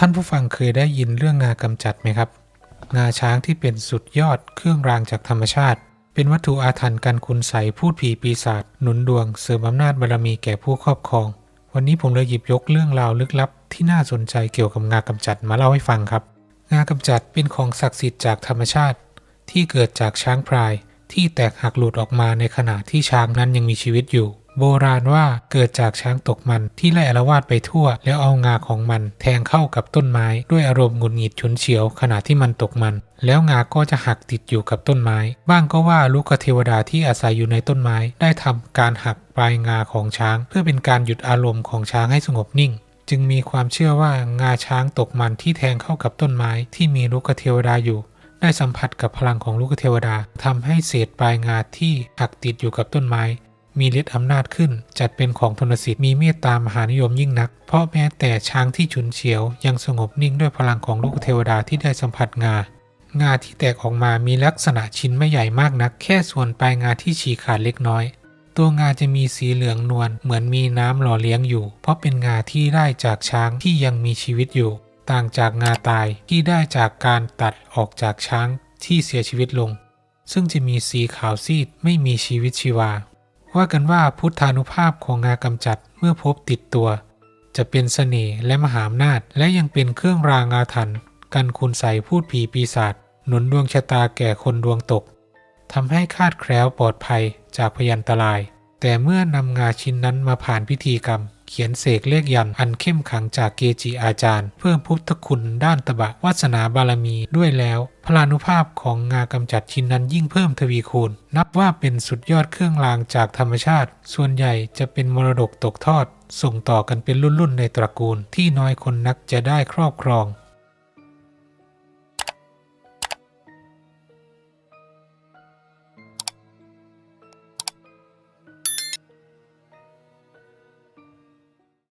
ท่านผู้ฟังเคยได้ยินเรื่องงากำจัดไหมครับ งาช้างที่เป็นสุดยอดเครื่องรางจากธรรมชาติ เป็นวัตถุอาถรรพ์กันคุณใสพูดผีปีศาจหนุนดวง เสริมอำนาจบารมีแก่ผู้ครอบครอง วันนี้ผมเลยหยิบยกเรื่องราวลึกลับ ที่น่าสนใจเกี่ยวกับงากำจัดมาเล่าให้ฟังครับ งากำจัดเป็นของศักดิ์สิทธิ์จากธรรมชาติ ที่เกิดจากช้างพลายที่แตกหักหลุดออกมาในขณะที่ช้างนั้นยังมีชีวิตอยู่ โบราณว่าเกิดจากช้างตกมันที่ไล่อารวาสไปทั่ว แล้วเอางาของมันแทงเข้ากับต้นไม้ ด้วยอารมณ์หงุดหงิดฉุนเฉียวขณะที่มันตกมัน แล้วงาก็จะหักติดอยู่กับต้นไม้ บ้างก็ว่าลูกเทวดาที่อาศัยอยู่ในต้นไม้ ได้ทำการหักปลายงาของช้าง เพื่อเป็นการหยุดอารมณ์ของช้างให้สงบนิ่งจึงมีความเชื่อว่างาช้างตกมันที่แทงเข้ากับต้นไม้ที่มีลูกเทวดาอยู่ ได้สัมผัสกับพลังของลูกเทวดาทำให้เศษปลายงาที่หักติดอยู่กับต้นไม้ มีฤทธิ์อำนาจขึ้น จัดเป็นของทนสิทธิ์มีเมตตามหานิยมยิ่งนัก เพราะแม้แต่ช้างที่ฉุนเฉียว ยังสงบนิ่งด้วยพลังของลูกเทวดาที่ได้สัมผัสงางาที่แตกออกมามีลักษณะชิ้นไม่ใหญ่มากนัก แค่ส่วนปลายงาที่ฉีกขาดเล็กน้อย ตัวงาจะมีสีเหลืองนวลเหมือนมีน้ำหล่อเลี้ยงอยู่ เพราะเป็นงาที่ได้จากช้างที่ยังมีชีวิตอยู่ ต่างจากงาตายที่ได้จากการตัดออกจากช้างที่เสียชีวิตลง ซึ่งจะมีสีขาวซีดไม่มีชีวิตชีวา ว่ากันว่าพุทธานุภาพของงากำจัดเมื่อพบติดตัว จะเป็นเสน่ห์และมหาอำนาจ และยังเป็นเครื่องรางอาถรรพ์กันคุณใส่พูดผีปีศาจหนุนดวงชะตาแก่คนดวงตกทำให้คาดแคล้วปลอดภัยจากพยันตราย แต่เมื่อนำงาชิ้นนั้นมาผ่านพิธีกรรม เขียนเสกเลขยันอันเข้มขังจากเกจิอาจารย์ เพิ่มพุทธคุณด้านตบะวาสนาบารมีด้วยแล้ว พลานุภาพของงากำจัดชิ้นนั้นยิ่งเพิ่มทวีคูณ นับว่าเป็นสุดยอดเครื่องรางจากธรรมชาติ ส่วนใหญ่จะเป็นมรดกตกทอด ส่งต่อกันเป็นรุ่นๆในตระกูลที่น้อยคนนักจะได้ครอบครอง